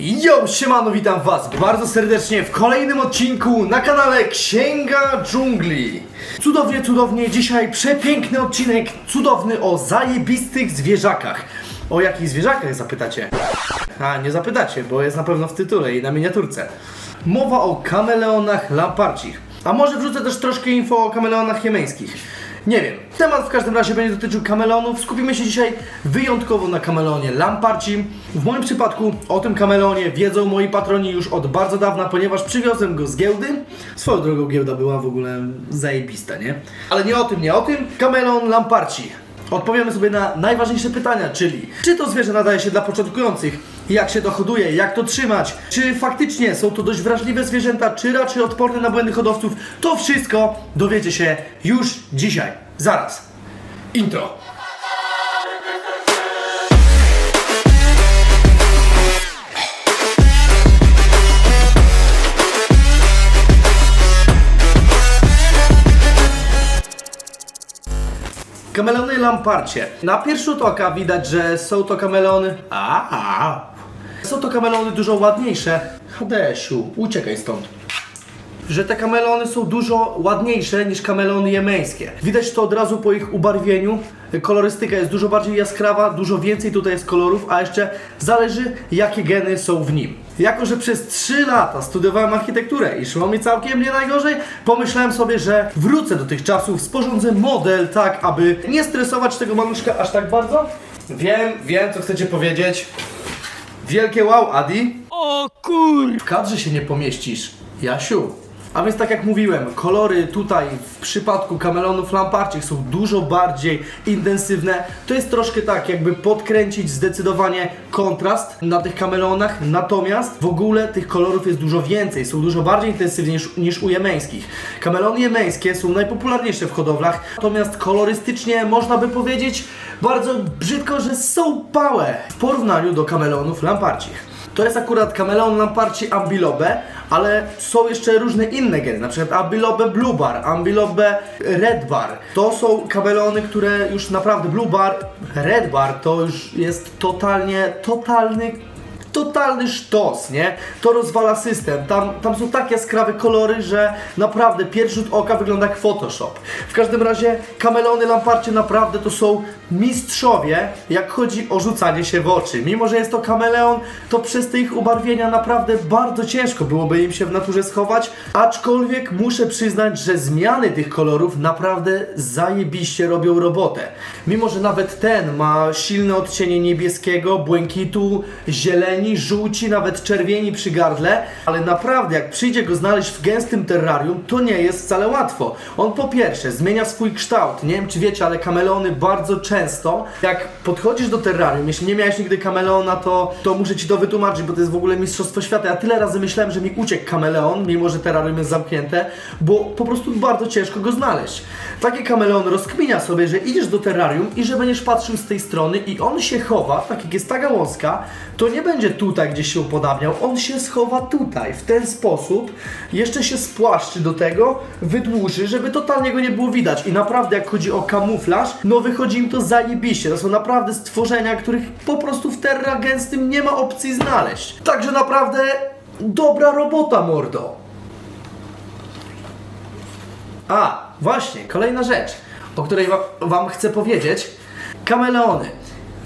Yo, siemano, witam was bardzo serdecznie w kolejnym odcinku na kanale Księga Dżungli. Cudownie, cudownie, dzisiaj przepiękny odcinek, cudowny o zajebistych zwierzakach. O jakich zwierzakach zapytacie? A, nie zapytacie, bo jest na pewno w tytule i na miniaturce. Mowa o kameleonach lamparcich. A może wrzucę też troszkę info o kameleonach jemeńskich. Nie wiem. Temat w każdym razie będzie dotyczył kameleonów. Skupimy się dzisiaj wyjątkowo na kameleonie Lamparci. W moim przypadku o tym kameleonie wiedzą moi patroni już od bardzo dawna, ponieważ przywiozłem go z giełdy. Swoją drogą giełda była w ogóle zajebista, nie? Ale nie o tym, nie o tym. Kameleon Lamparci. Odpowiemy sobie na najważniejsze pytania, czyli czy to zwierzę nadaje się dla początkujących, jak się to hoduje, jak to trzymać, czy faktycznie są to dość wrażliwe zwierzęta, czy raczej odporne na błędy hodowców, to wszystko dowiecie się już dzisiaj. Zaraz. Intro. Kameleony lamparcie. Na pierwszy rzut oka widać, że są to kameleony. A, są to kameleony dużo ładniejsze. Hadesiu, uciekaj stąd. Że te kameleony są dużo ładniejsze niż kameleony jemeńskie. Widać to od razu po ich ubarwieniu. Kolorystyka jest dużo bardziej jaskrawa, dużo więcej tutaj jest kolorów, a jeszcze zależy jakie geny są w nim. Jako, że przez 3 lata studiowałem architekturę i szło mi całkiem nie najgorzej, pomyślałem sobie, że wrócę do tych czasów, sporządzę model tak, aby nie stresować tego maluszka aż tak bardzo. Wiem, wiem co chcecie powiedzieć. Wielkie wow, Adi. O kur... W kadrze się nie pomieścisz, Jasiu. A więc tak jak mówiłem, kolory tutaj w przypadku kamelonów lamparcich są dużo bardziej intensywne. To jest troszkę tak, jakby podkręcić zdecydowanie kontrast na tych kamelonach, natomiast w ogóle tych kolorów jest dużo więcej, są dużo bardziej intensywne niż, niż u jemeńskich. Kamelony jemeńskie są najpopularniejsze w hodowlach, natomiast kolorystycznie można by powiedzieć bardzo brzydko, że są pałe w porównaniu do kamelonów lamparcich. To jest akurat kameleon lamparci ambilobe, ale są jeszcze różne inne geny, na przykład ambilobe blue bar, ambilobe red bar. To są kameleony, które już naprawdę blue bar, red bar to już jest totalnie, totalny totalny sztos, nie? To rozwala system. Tam, tam są tak jaskrawe kolory, że naprawdę pierwszy rzut oka wygląda jak Photoshop. W każdym razie kamelony lamparcie naprawdę to są mistrzowie, jak chodzi o rzucanie się w oczy. Mimo, że jest to kameleon, to przez te ich ubarwienia naprawdę bardzo ciężko byłoby im się w naturze schować, aczkolwiek muszę przyznać, że zmiany tych kolorów naprawdę zajebiście robią robotę. Mimo, że nawet ten ma silne odcienie niebieskiego, błękitu, zieleni, żółci, nawet czerwieni przy gardle, ale naprawdę jak przyjdzie go znaleźć w gęstym terrarium, to nie jest wcale łatwo. On po pierwsze zmienia swój kształt. Nie wiem czy wiecie, ale kameleony bardzo często, jak podchodzisz do terrarium, jeśli nie miałeś nigdy kameleona, to, to muszę ci to wytłumaczyć, bo to jest w ogóle mistrzostwo świata. Ja tyle razy myślałem, że mi uciekł kameleon, mimo że terrarium jest zamknięte, bo po prostu bardzo ciężko go znaleźć. Taki kameleon rozkminia sobie, że idziesz do terrarium i że będziesz patrzył z tej strony i on się chowa, tak jak jest ta gałązka, to nie będzie tutaj gdzieś się upodabniał, on się schowa tutaj, w ten sposób, jeszcze się spłaszczy do tego, wydłuży, żeby totalnie go nie było widać i naprawdę jak chodzi o kamuflaż, no wychodzi im to zajebiście, to są naprawdę stworzenia, których po prostu w terra gęstym nie ma opcji znaleźć. Także naprawdę dobra robota, mordo. A, właśnie, kolejna rzecz, o której wa- Wam chcę powiedzieć. Kameleony.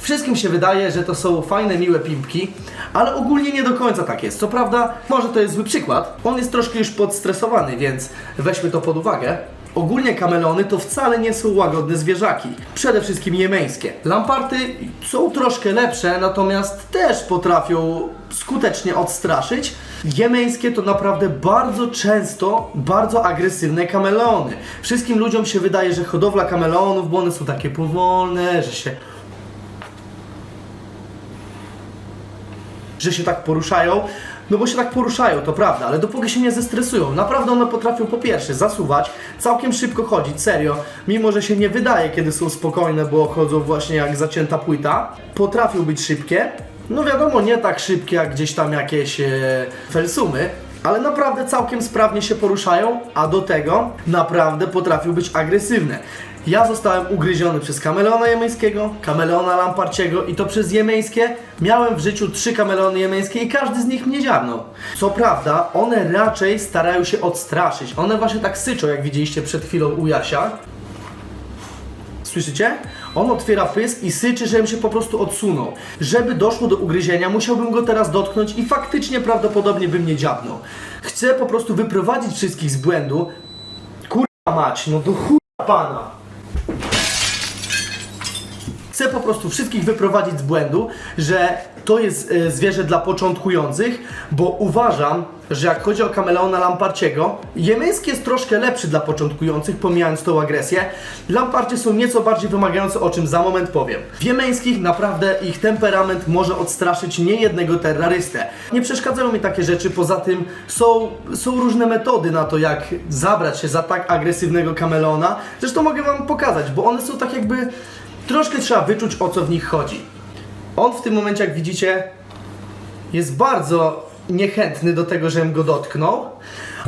Wszystkim się wydaje, że to są fajne, miłe pimpki, ale ogólnie nie do końca tak jest. Co prawda, może to jest zły przykład. On jest troszkę już podstresowany, więc weźmy to pod uwagę. Ogólnie kameleony to wcale nie są łagodne zwierzaki. Przede wszystkim jemeńskie. Lamparty są troszkę lepsze, natomiast też potrafią skutecznie odstraszyć. Jemeńskie to naprawdę bardzo często bardzo agresywne kameleony. Wszystkim ludziom się wydaje, że hodowla kameleonów, bo one są takie powolne, że się że się tak poruszają. No bo się tak poruszają, to prawda, ale dopóki się nie zestresują, naprawdę one potrafią po pierwsze zasuwać, całkiem szybko chodzić, serio, mimo że się nie wydaje, kiedy są spokojne, bo chodzą właśnie jak zacięta płyta, potrafią być szybkie, no wiadomo, nie tak szybkie jak gdzieś tam jakieś e, felsumy, ale naprawdę całkiem sprawnie się poruszają, a do tego naprawdę potrafią być agresywne. Ja zostałem ugryziony przez kameleona jemeńskiego, kameleona lamparciego i to przez jemeńskie miałem w życiu trzy kameleony jemeńskie i każdy z nich mnie dziabnął. Co prawda, one raczej starają się odstraszyć. One właśnie tak syczą, jak widzieliście przed chwilą u Jasia. Słyszycie? On otwiera pysk i syczy, żebym się po prostu odsunął. Żeby doszło do ugryzienia, musiałbym go teraz dotknąć i faktycznie prawdopodobnie bym nie dziabnął. Chcę po prostu wyprowadzić wszystkich z błędu. Kurwa mać, no do chuja pana. Chcę po prostu wszystkich wyprowadzić z błędu, że to jest e, zwierzę dla początkujących, bo uważam, że jak chodzi o kameleona lamparciego, jemeński jest troszkę lepszy dla początkujących, pomijając tą agresję. Lamparcie są nieco bardziej wymagające, o czym za moment powiem. W jemeńskich naprawdę ich temperament może odstraszyć niejednego terrorystę. Nie przeszkadzają mi takie rzeczy, poza tym są, są różne metody na to, jak zabrać się za tak agresywnego kameleona. Zresztą mogę wam pokazać, bo one są tak jakby... Troszkę trzeba wyczuć, o co w nich chodzi. On w tym momencie, jak widzicie, jest bardzo niechętny do tego, żebym go dotknął,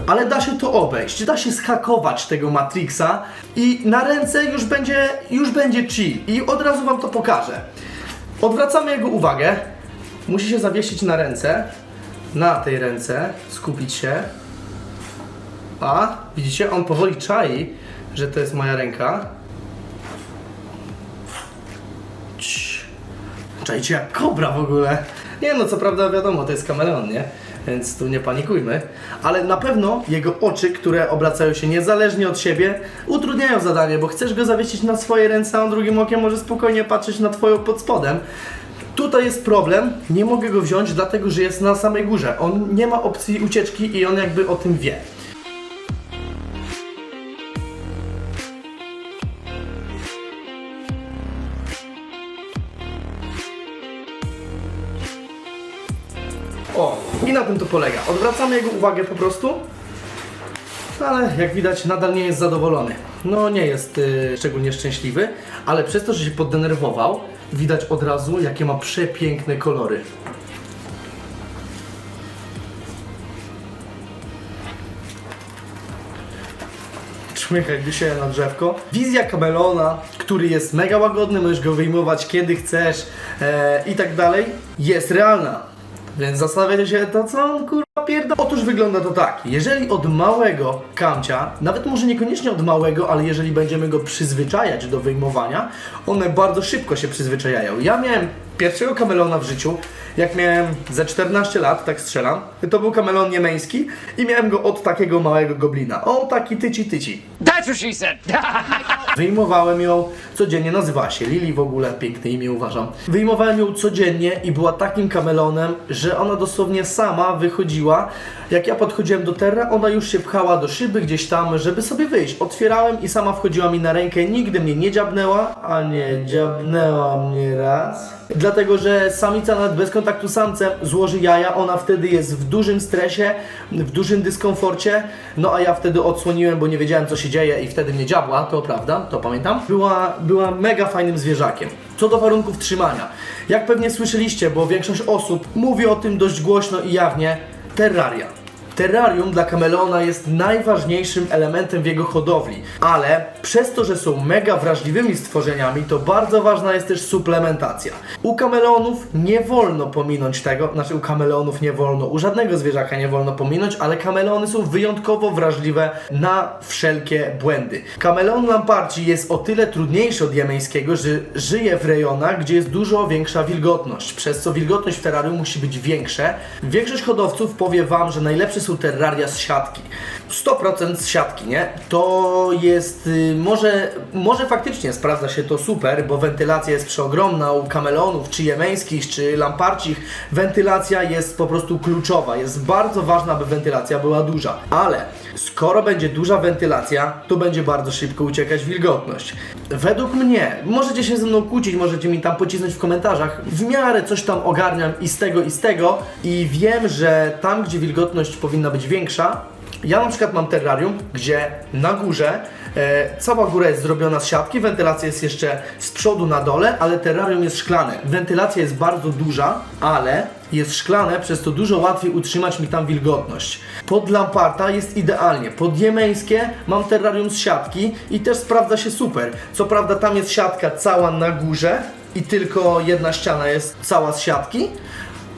ale da się to obejść, da się schakować tego Matrixa i na ręce już będzie, już będzie chill i od razu wam to pokażę. Odwracamy jego uwagę, musi się zawiesić na ręce, na tej ręce, skupić się, a widzicie, on powoli czai, że to jest moja ręka. Czajcie jak kobra w ogóle. Nie no, co prawda wiadomo, to jest kameleon, nie? Więc tu nie panikujmy. Ale na pewno jego oczy, które obracają się niezależnie od siebie, utrudniają zadanie, bo chcesz go zawiesić na swoje ręce, a on drugim okiem może spokojnie patrzeć na twoją pod spodem. Tutaj jest problem, nie mogę go wziąć, dlatego że jest na samej górze. On nie ma opcji ucieczki i on jakby o tym wie. Polega. Odwracamy jego uwagę po prostu, ale jak widać nadal nie jest zadowolony. No nie jest y, szczególnie szczęśliwy, ale przez to, że się poddenerwował, widać od razu jakie ma przepiękne kolory. Człowiek jakby się na drzewko. Wizja kamelona, który jest mega łagodny, możesz go wyjmować kiedy chcesz e, i tak dalej, jest realna. Więc zastanawiacie się, to co on kurwa pierda? Otóż wygląda to tak. Jeżeli od małego kamcia, nawet może niekoniecznie od małego, ale jeżeli będziemy go przyzwyczajać do wyjmowania, one bardzo szybko się przyzwyczajają. Ja miałem pierwszego kamelona w życiu, jak miałem ze 14 lat, tak strzelam. To był kamelon niemeński i miałem go od takiego małego goblina. O, taki tyci tyci. That's what she said. Wyjmowałem ją codziennie, nazywała się Lili w ogóle, piękne imię uważam. Wyjmowałem ją codziennie i była takim kamelonem, że ona dosłownie sama wychodziła. Jak ja podchodziłem do terra, ona już się pchała do szyby gdzieś tam, żeby sobie wyjść. Otwierałem i sama wchodziła mi na rękę, nigdy mnie nie dziabnęła, a nie dziabnęła mnie raz. Dlatego, że samica nawet bez kontaktu samcem złoży jaja, ona wtedy jest w dużym stresie, w dużym dyskomforcie, no a ja wtedy odsłoniłem, bo nie wiedziałem co się dzieje i wtedy mnie dziabła, to prawda, to pamiętam. Była, była mega fajnym zwierzakiem. Co do warunków trzymania, jak pewnie słyszeliście, bo większość osób mówi o tym dość głośno i jawnie, terraria. Terrarium dla kameleona jest najważniejszym elementem w jego hodowli, ale przez to, że są mega wrażliwymi stworzeniami, to bardzo ważna jest też suplementacja. U kameleonów nie wolno pominąć tego, znaczy u kameleonów nie wolno, u żadnego zwierzaka nie wolno pominąć, ale kameleony są wyjątkowo wrażliwe na wszelkie błędy. Kameleon lamparci jest o tyle trudniejszy od jemeńskiego, że żyje w rejonach, gdzie jest dużo większa wilgotność, przez co wilgotność w terrarium musi być większa. Większość hodowców powie Wam, że najlepsze są terraria z siatki. 100% z siatki, nie? To jest, y, może, może faktycznie sprawdza się to super, bo wentylacja jest przeogromna u kamelonów, czy jemeńskich, czy lamparcich. Wentylacja jest po prostu kluczowa. Jest bardzo ważna, aby wentylacja była duża. Ale skoro będzie duża wentylacja, to będzie bardzo szybko uciekać wilgotność. Według mnie, możecie się ze mną kłócić, możecie mi tam pocisnąć w komentarzach, w miarę coś tam ogarniam i z tego, i z tego i wiem, że tam, gdzie wilgotność powinna być większa, ja na przykład mam terrarium, gdzie na górze e, cała góra jest zrobiona z siatki, wentylacja jest jeszcze z przodu na dole, ale terrarium jest szklane. Wentylacja jest bardzo duża, ale jest szklane, przez to dużo łatwiej utrzymać mi tam wilgotność. Pod lamparta jest idealnie. Pod jemeńskie mam terrarium z siatki i też sprawdza się super. Co prawda tam jest siatka cała na górze i tylko jedna ściana jest cała z siatki,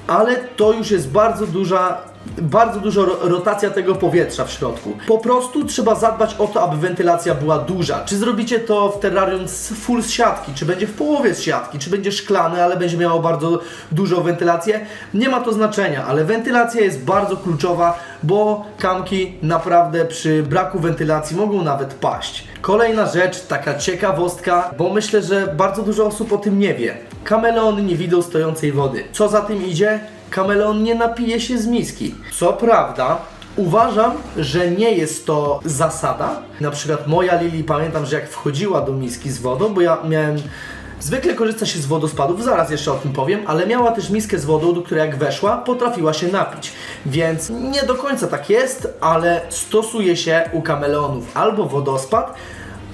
ale to już jest bardzo duża, bardzo duża ro- rotacja tego powietrza w środku. Po prostu trzeba zadbać o to, aby wentylacja była duża. Czy zrobicie to w terrarium z full z siatki, czy będzie w połowie z siatki, czy będzie szklane, ale będzie miało bardzo dużą wentylację, nie ma to znaczenia, ale wentylacja jest bardzo kluczowa, bo kamki naprawdę przy braku wentylacji mogą nawet paść. Kolejna rzecz, taka ciekawostka, bo myślę, że bardzo dużo osób o tym nie wie. Kameleony nie widzą stojącej wody. Co za tym idzie? Kameleon nie napije się z miski. Co prawda, uważam, że nie jest to zasada. Na przykład moja Lili, pamiętam, że jak wchodziła do miski z wodą, bo ja miałem Zwykle korzysta się z wodospadów, zaraz jeszcze o tym powiem, ale miała też miskę z wodą, do której jak weszła, potrafiła się napić. Więc nie do końca tak jest, ale stosuje się u kameleonów albo wodospad,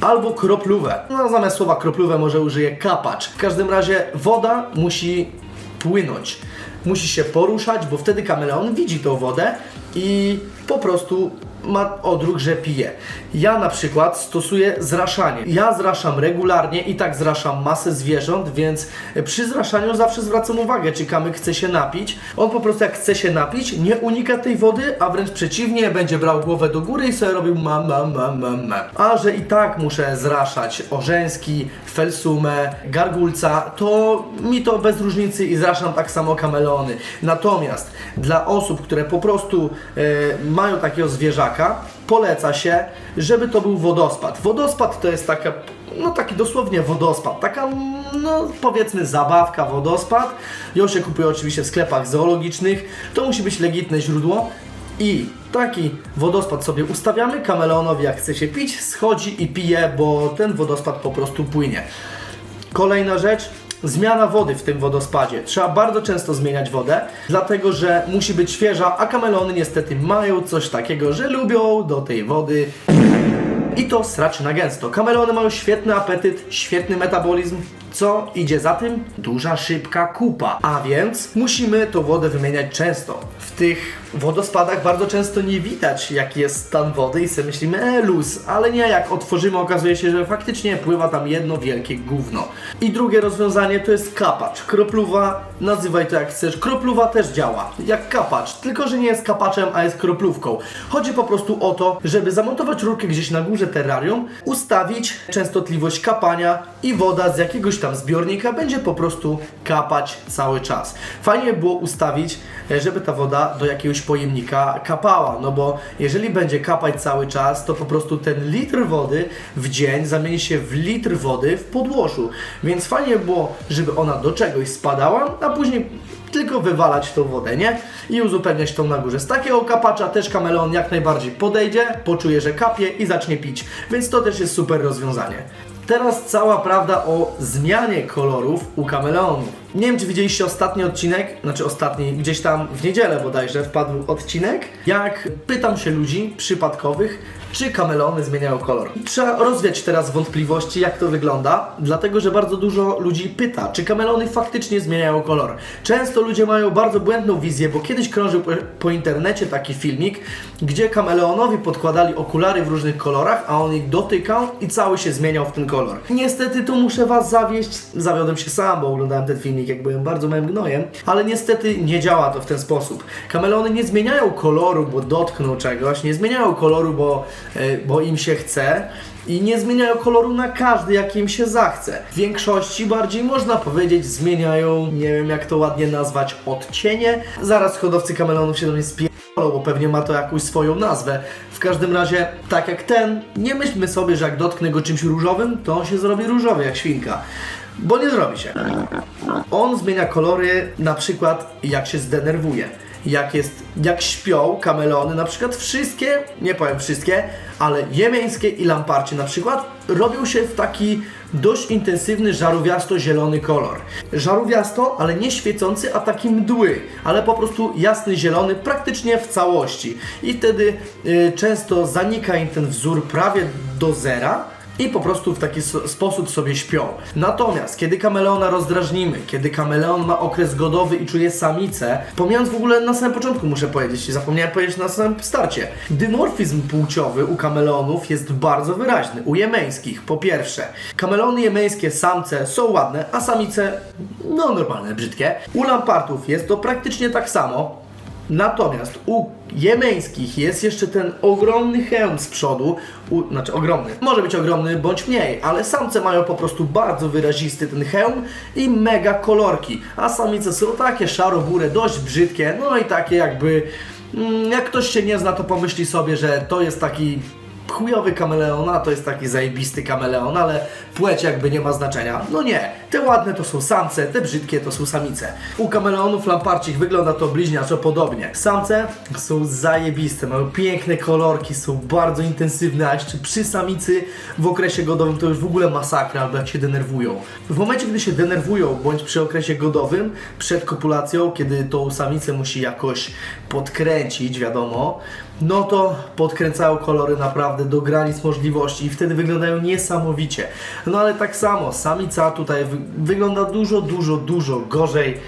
albo kroplówę. No zamiast słowa kroplówę może użyję kapacz. W każdym razie woda musi płynąć. Musi się poruszać, bo wtedy kameleon widzi tą wodę i po prostu ma odruch, że pije. Ja na przykład stosuję zraszanie. Ja zraszam regularnie i tak zraszam masę zwierząt, więc przy zraszaniu zawsze zwracam uwagę, czy kamyk chce się napić. On po prostu jak chce się napić, nie unika tej wody, a wręcz przeciwnie, będzie brał głowę do góry i sobie robił ma ma ma ma ma. A że i tak muszę zraszać orzęski, felsumę, gargulca, to mi to bez różnicy i zraszam tak samo kameleony. Natomiast dla osób, które po prostu e, mają takiego zwierzaka, poleca się, żeby to był wodospad. Wodospad to jest taka, no taki dosłownie wodospad, taka, no powiedzmy zabawka wodospad. Ją się kupuje oczywiście w sklepach zoologicznych. To musi być legitne źródło. I taki wodospad sobie ustawiamy, kameleonowi jak chce się pić, schodzi i pije, bo ten wodospad po prostu płynie. Kolejna rzecz, zmiana wody w tym wodospadzie. Trzeba bardzo często zmieniać wodę, dlatego że musi być świeża, a kameleony niestety mają coś takiego, że lubią do tej wody i to srać na gęsto. Kameleony mają świetny apetyt, świetny metabolizm, co idzie za tym? Duża, szybka kupa. A więc musimy tą wodę wymieniać często. W tych wodospadach bardzo często nie widać, jaki jest stan wody i sobie myślimy, e, luz, ale nie, jak otworzymy, okazuje się, że faktycznie pływa tam jedno wielkie gówno. I drugie rozwiązanie to jest kapacz. Kropluwa, nazywaj to jak chcesz, kropluwa też działa, jak kapacz, tylko że nie jest kapaczem, a jest kroplówką. Chodzi po prostu o to, żeby zamontować rurkę gdzieś na górze terrarium, ustawić częstotliwość kapania i woda z jakiegoś tam zbiornika będzie po prostu kapać cały czas. Fajnie było ustawić, e, żeby ta woda do jakiegoś pojemnika kapała, no bo jeżeli będzie kapać cały czas, to po prostu ten litr wody w dzień zamieni się w litr wody w podłożu. Więc fajnie było, żeby ona do czegoś spadała, a później tylko wywalać tą wodę, nie? I uzupełniać tą na górze. Z takiego kapacza też kameleon jak najbardziej podejdzie, poczuje, że kapie i zacznie pić. Więc to też jest super rozwiązanie. Teraz cała prawda o zmianie kolorów u kameleonów. Nie wiem, czy widzieliście ostatni odcinek, znaczy ostatni, gdzieś tam w niedzielę bodajże wpadł odcinek, jak pytam się ludzi przypadkowych, czy kameleony zmieniają kolor. Trzeba rozwiać teraz wątpliwości, jak to wygląda, dlatego że bardzo dużo ludzi pyta, czy kameleony faktycznie zmieniają kolor. Często ludzie mają bardzo błędną wizję, bo kiedyś krążył po, po internecie taki filmik, gdzie kameleonowi podkładali okulary w różnych kolorach, a on ich dotykał i cały się zmieniał w ten kolor. Niestety tu muszę Was zawieść, zawiodłem się sam, bo oglądałem ten filmik, jak byłem bardzo małym gnojem, ale niestety nie działa to w ten sposób. Kameleony nie zmieniają koloru, bo dotkną czegoś, nie zmieniają koloru, bo, bo im się chce, i nie zmieniają koloru na każdy, jaki im się zachce. W większości bardziej można powiedzieć zmieniają, nie wiem jak to ładnie nazwać, odcienie. Zaraz hodowcy kameleonów się do mnie spierdolą, bo pewnie ma to jakąś swoją nazwę. W każdym razie, tak jak ten, nie myślmy sobie, że jak dotknę go czymś różowym, to on się zrobi różowy jak świnka. Bo nie zrobi się. On zmienia kolory na przykład jak się zdenerwuje. Jak jest, jak śpią kameleony, na przykład wszystkie, nie powiem wszystkie, ale jemeńskie i lamparcie na przykład robią się w taki dość intensywny, żarówiasto-zielony kolor. Żarówiasto, ale nie świecący, a taki mdły, ale po prostu jasny zielony praktycznie w całości. I wtedy y, często zanika im ten wzór prawie do zera, i po prostu w taki sposób sobie śpią. Natomiast kiedy kameleona rozdrażnimy, kiedy kameleon ma okres godowy i czuje samicę, pomijając w ogóle na samym początku muszę powiedzieć, zapomniałem powiedzieć na samym starcie, dymorfizm płciowy u kameleonów jest bardzo wyraźny. U jemeńskich, po pierwsze, kameleony jemeńskie samce są ładne, a samice no normalne, brzydkie. U lampartów jest to praktycznie tak samo. Natomiast u jemeńskich jest jeszcze ten ogromny hełm z przodu, u, znaczy ogromny, może być ogromny bądź mniej, ale samce mają po prostu bardzo wyrazisty ten hełm i mega kolorki, a samice są takie szarobure, dość brzydkie, no i takie jakby, mm, jak ktoś się nie zna to pomyśli sobie, że to jest taki chujowy kameleon, a to jest taki zajebisty kameleon, ale płeć jakby nie ma znaczenia. No nie, te ładne to są samce, te brzydkie to są samice. U kameleonów lamparcich wygląda to bliźniaczo podobnie. Samce są zajebiste, mają piękne kolorki, są bardzo intensywne, a jeszcze przy samicy w okresie godowym to już w ogóle masakra, albo jak się denerwują. W momencie, gdy się denerwują, bądź przy okresie godowym, przed kopulacją, kiedy tą samicę musi jakoś podkręcić, wiadomo, no to podkręcają kolory naprawdę do granic możliwości i wtedy wyglądają niesamowicie. No ale tak samo, samica tutaj wy wygląda dużo, dużo, dużo gorzej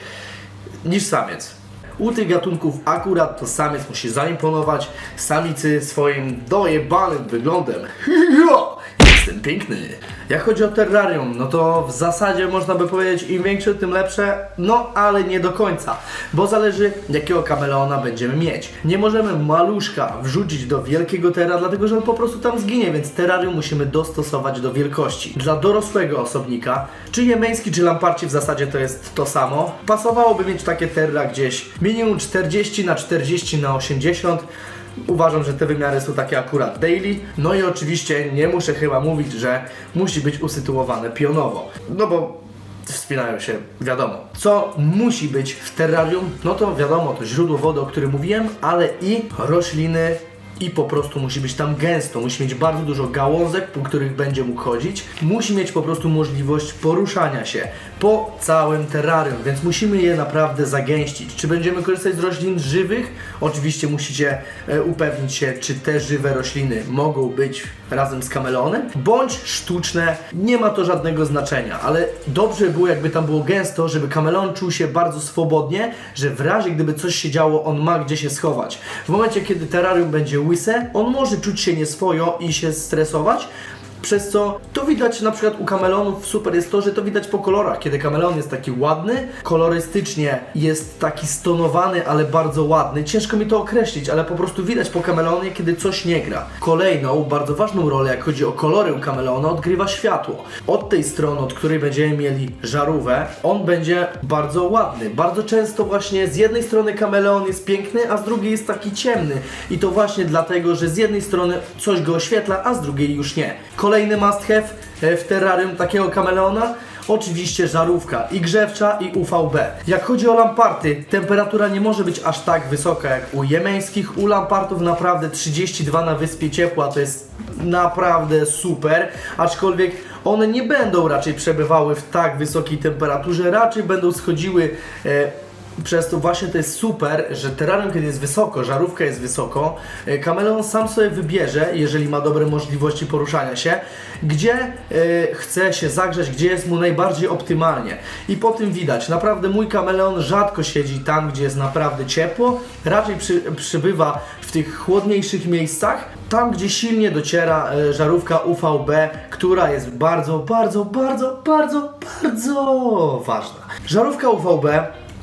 niż samiec. U tych gatunków akurat to samiec musi zaimponować samicy swoim dojebanym wyglądem. piękny. Jak chodzi o terrarium, no to w zasadzie można by powiedzieć im większe, tym lepsze, no ale nie do końca, bo zależy jakiego kameleona będziemy mieć. Nie możemy maluszka wrzucić do wielkiego terra, dlatego że on po prostu tam zginie, więc terrarium musimy dostosować do wielkości. Dla dorosłego osobnika, czy jemeński, czy lamparci w zasadzie to jest to samo, pasowałoby mieć takie terra gdzieś minimum 40 na 40 na 80 Uważam, że te wymiary są takie akurat daily. No i oczywiście nie muszę chyba mówić, że musi być usytuowane pionowo. No bo wspinają się, wiadomo. Co musi być w terrarium? No to wiadomo, to źródło wody, o którym mówiłem, ale i rośliny i po prostu musi być tam gęsto, musi mieć bardzo dużo gałązek, po których będzie mógł chodzić, musi mieć po prostu możliwość poruszania się po całym terrarium, więc musimy je naprawdę zagęścić. Czy będziemy korzystać z roślin żywych? Oczywiście musicie e, upewnić się, czy te żywe rośliny mogą być razem z kameleonem, bądź sztuczne, nie ma to żadnego znaczenia, ale dobrze było jakby tam było gęsto, żeby kameleon czuł się bardzo swobodnie, że w razie gdyby coś się działo, on ma gdzie się schować. W momencie, kiedy terrarium będzie łyse, on może czuć się nieswojo i się stresować, przez co to widać na przykład u kamelonów super jest to, że to widać po kolorach. Kiedy kameleon jest taki ładny, kolorystycznie jest taki stonowany, ale bardzo ładny. Ciężko mi to określić, ale po prostu widać po kameleonie, kiedy coś nie gra. Kolejną, bardzo ważną rolę, jak chodzi o kolory u kameleona, odgrywa światło. Od tej strony, od której będziemy mieli żarówę, on będzie bardzo ładny. Bardzo często właśnie z jednej strony kameleon jest piękny, a z drugiej jest taki ciemny. I to właśnie dlatego, że z jednej strony coś go oświetla, a z drugiej już nie. Kolejny must have e, w terrarium takiego kameleona Oczywiście żarówka i grzewcza i UVB. Jak chodzi o lamparty, temperatura nie może być aż tak wysoka jak u jemeńskich. U lampartów naprawdę 32 na wyspie ciepła to jest naprawdę super, aczkolwiek one nie będą raczej przebywały w tak wysokiej temperaturze, raczej będą schodziły e, przez to właśnie to jest super, że terrarium kiedy jest wysoko, żarówka jest wysoko, e, kameleon sam sobie wybierze, jeżeli ma dobre możliwości poruszania się, gdzie e, chce się zagrzać, gdzie jest mu najbardziej optymalnie. I po tym widać, naprawdę mój kameleon rzadko siedzi tam, gdzie jest naprawdę ciepło, raczej przy, przybywa w tych chłodniejszych miejscach, tam gdzie silnie dociera e, żarówka UVB, która jest bardzo, bardzo, bardzo, bardzo, bardzo ważna. Żarówka UVB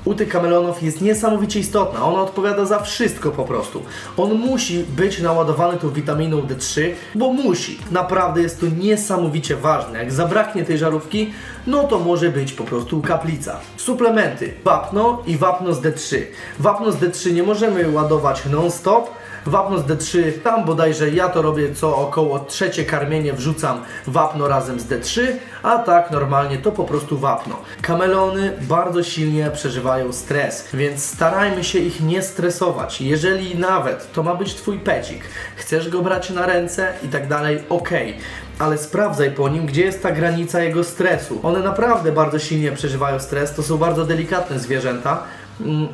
u tych kameleonów jest niesamowicie istotna. Ona odpowiada za wszystko po prostu. On musi być naładowany tą witaminą D3, bo musi. Naprawdę jest to niesamowicie ważne. Jak zabraknie tej żarówki, no to może być po prostu kaplica. Suplementy. Wapno i wapno z D3. Wapno z D3 nie możemy ładować non-stop, Wapno z D3, tam bodajże ja to robię co około trzecie karmienie, wrzucam wapno razem z D3, a tak normalnie to po prostu wapno. Kameleony bardzo silnie przeżywają stres, więc starajmy się ich nie stresować. Jeżeli nawet to ma być Twój pecik, chcesz go brać na ręce i tak dalej, okej. Ale sprawdzaj po nim, gdzie jest ta granica jego stresu. One naprawdę bardzo silnie przeżywają stres, to są bardzo delikatne zwierzęta,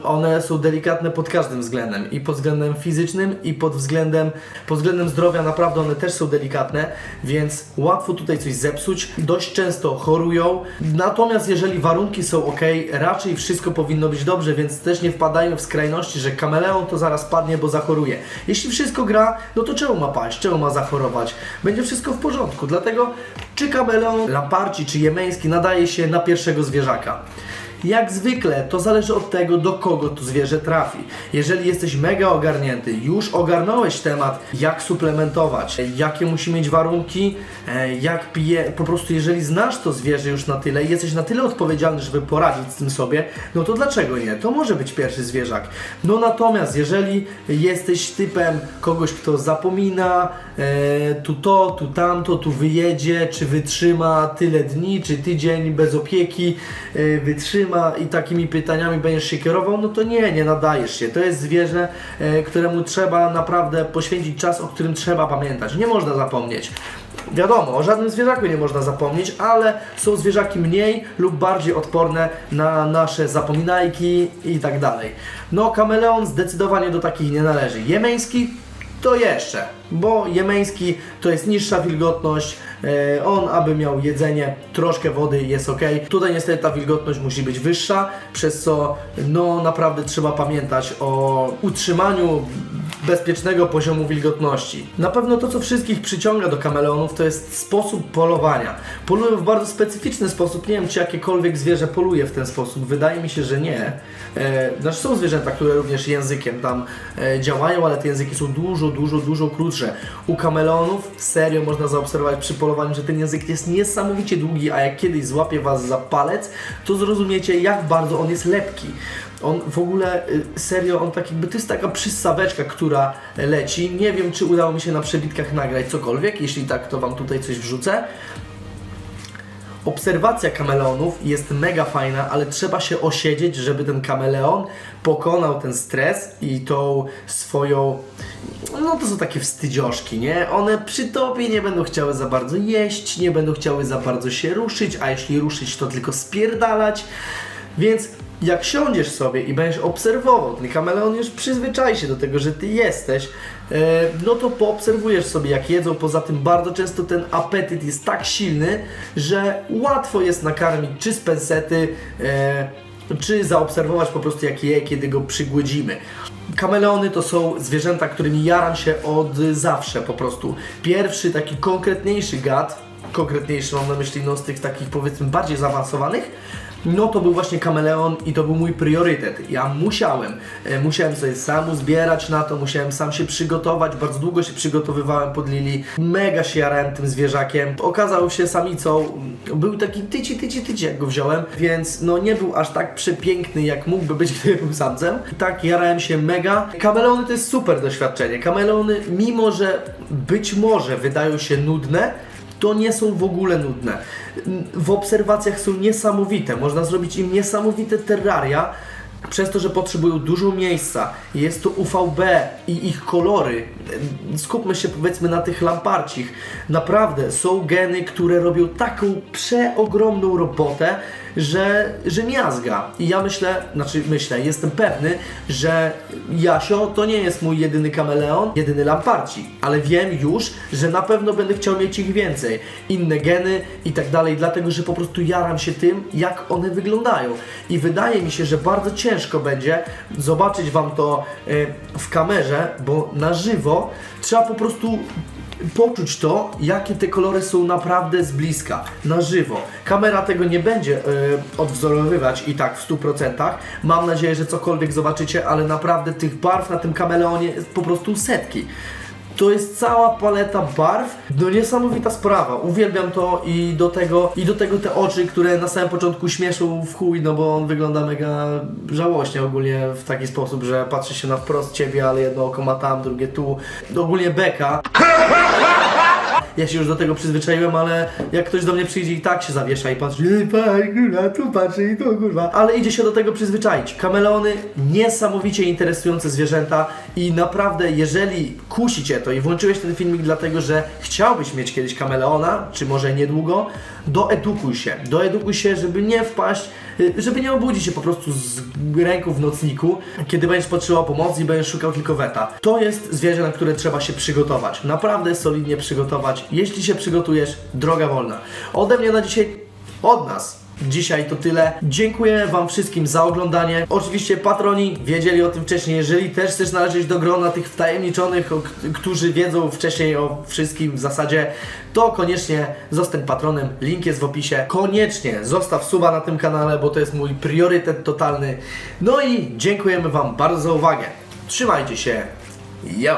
one są delikatne pod każdym względem. I pod względem fizycznym, i pod względem, pod względem zdrowia naprawdę one też są delikatne, więc łatwo tutaj coś zepsuć. Dość często chorują. Natomiast jeżeli warunki są ok, raczej wszystko powinno być dobrze, więc też nie wpadajmy w skrajności, że kameleon to zaraz padnie, bo zachoruje. Jeśli wszystko gra, no to czemu ma paść, czemu ma zachorować? Będzie wszystko w porządku. Dlatego czy kameleon, lamparci, czy jemeński nadaje się na pierwszego zwierzaka? Jak zwykle, to zależy od tego, do kogo to zwierzę trafi. Jeżeli jesteś mega ogarnięty, już ogarnąłeś temat, jak suplementować, jakie musi mieć warunki, e, jak pije, po prostu jeżeli znasz to zwierzę już na tyle i jesteś na tyle odpowiedzialny, żeby poradzić z tym sobie, no to dlaczego nie? To może być pierwszy zwierzak. No natomiast, jeżeli jesteś typem kogoś, kto zapomina, e, tu to, tu tamto, tu wyjedzie, czy wytrzyma tyle dni, czy tydzień bez opieki, e, wytrzyma i takimi pytaniami będziesz się kierował, no to nie, nie nadajesz się. To jest zwierzę, e, któremu trzeba naprawdę poświęcić czas, o którym trzeba pamiętać. Nie można zapomnieć. Wiadomo, o żadnym zwierzaku nie można zapomnieć, ale są zwierzaki mniej lub bardziej odporne na nasze zapominajki i tak dalej. No, kameleon zdecydowanie do takich nie należy. Jemeński to jeszcze, bo jemeński to jest niższa wilgotność, e, on aby miał jedzenie, troszkę wody jest ok. Tutaj niestety ta wilgotność musi być wyższa, przez co no naprawdę trzeba pamiętać o utrzymaniu bezpiecznego poziomu wilgotności. Na pewno to, co wszystkich przyciąga do kameleonów, to jest sposób polowania. Polują w bardzo specyficzny sposób. Nie wiem, czy jakiekolwiek zwierzę poluje w ten sposób. Wydaje mi się, że nie. E, znaczy są zwierzęta, które również językiem tam e, działają, ale te języki są dużo, dużo, dużo krótsze. U kameleonów serio można zaobserwować przy polowaniu, że ten język jest niesamowicie długi, a jak kiedyś złapie Was za palec, to zrozumiecie, jak bardzo on jest lepki. On w ogóle, y, serio, on tak jakby, to jest taka przystaweczka, która leci. Nie wiem, czy udało mi się na przebitkach nagrać cokolwiek. Jeśli tak, to Wam tutaj coś wrzucę. Obserwacja kameleonów jest mega fajna, ale trzeba się osiedzieć, żeby ten kameleon pokonał ten stres i tą swoją. No to są takie wstydzioszki, nie? One przy tobie nie będą chciały za bardzo jeść, nie będą chciały za bardzo się ruszyć, a jeśli ruszyć, to tylko spierdalać. Więc jak siądziesz sobie i będziesz obserwował, ten kameleon już przyzwyczai się do tego, że ty jesteś, e, no to poobserwujesz sobie jak jedzą. Poza tym bardzo często ten apetyt jest tak silny, że łatwo jest nakarmić czy z pensety, e, czy zaobserwować po prostu jak je, kiedy go przygłodzimy. Kameleony to są zwierzęta, którymi jaram się od zawsze po prostu. Pierwszy taki konkretniejszy gad, konkretniejszy mam na myśli no z tych takich powiedzmy bardziej zaawansowanych, no to był właśnie kameleon i to był mój priorytet. Ja musiałem, e, musiałem sobie sam uzbierać na to, musiałem sam się przygotować, bardzo długo się przygotowywałem pod Lili, mega się jarałem tym zwierzakiem. Okazał się samicą, był taki tyci, tyci, tyci jak go wziąłem, więc no nie był aż tak przepiękny jak mógłby być, gdyby był samcem. Tak, jarałem się mega. Kameleony to jest super doświadczenie. Kameleony, mimo że być może wydają się nudne, to nie są w ogóle nudne. W obserwacjach są niesamowite. Można zrobić im niesamowite terraria, przez to, że potrzebują dużo miejsca. Jest to UVB i ich kolory. Skupmy się powiedzmy na tych lamparcich. Naprawdę są geny, które robią taką przeogromną robotę, że, że miazga. I ja myślę, znaczy myślę, jestem pewny, że Jasio to nie jest mój jedyny kameleon, jedyny lamparci, ale wiem już, że na pewno będę chciał mieć ich więcej. Inne geny i tak dalej, dlatego że po prostu jaram się tym, jak one wyglądają. I wydaje mi się, że bardzo ciężko będzie zobaczyć Wam to y, w kamerze, bo na żywo trzeba po prostu poczuć to, jakie te kolory są naprawdę z bliska, na żywo. Kamera tego nie będzie e, odwzorowywać i tak w 100%. Mam nadzieję, że cokolwiek zobaczycie, ale naprawdę tych barw na tym kameleonie jest po prostu setki. To jest cała paleta barw, no niesamowita sprawa. Uwielbiam to i do tego, i do tego te oczy, które na samym początku śmieszą w chuj, no bo on wygląda mega żałośnie ogólnie w taki sposób, że patrzy się na wprost ciebie, ale jedno oko ma tam, drugie tu. Ogólnie beka. Ja się już do tego przyzwyczaiłem, ale jak ktoś do mnie przyjdzie i tak się zawiesza i patrzy, pan, kurwa, tu patrzy i tu, kurwa. Ale idzie się do tego przyzwyczaić. Kameleony, niesamowicie interesujące zwierzęta i naprawdę, jeżeli kusi Cię to i włączyłeś ten filmik dlatego, że chciałbyś mieć kiedyś kameleona, czy może niedługo, doedukuj się. Doedukuj się, żeby nie wpaść żeby nie obudzić się po prostu z ręką w nocniku, kiedy będziesz potrzebował pomocy i będziesz szukał tylko weta. To jest zwierzę, na które trzeba się przygotować. Naprawdę solidnie przygotować. Jeśli się przygotujesz, droga wolna. Ode mnie na dzisiaj, od nas. Dzisiaj to tyle. Dziękuję Wam wszystkim za oglądanie. Oczywiście patroni wiedzieli o tym wcześniej. Jeżeli też chcesz należeć do grona tych wtajemniczonych, którzy wiedzą wcześniej o wszystkim w zasadzie, to koniecznie zostań patronem. Link jest w opisie. Koniecznie zostaw suba na tym kanale, bo to jest mój priorytet totalny. No i dziękujemy Wam bardzo za uwagę. Trzymajcie się. Yo!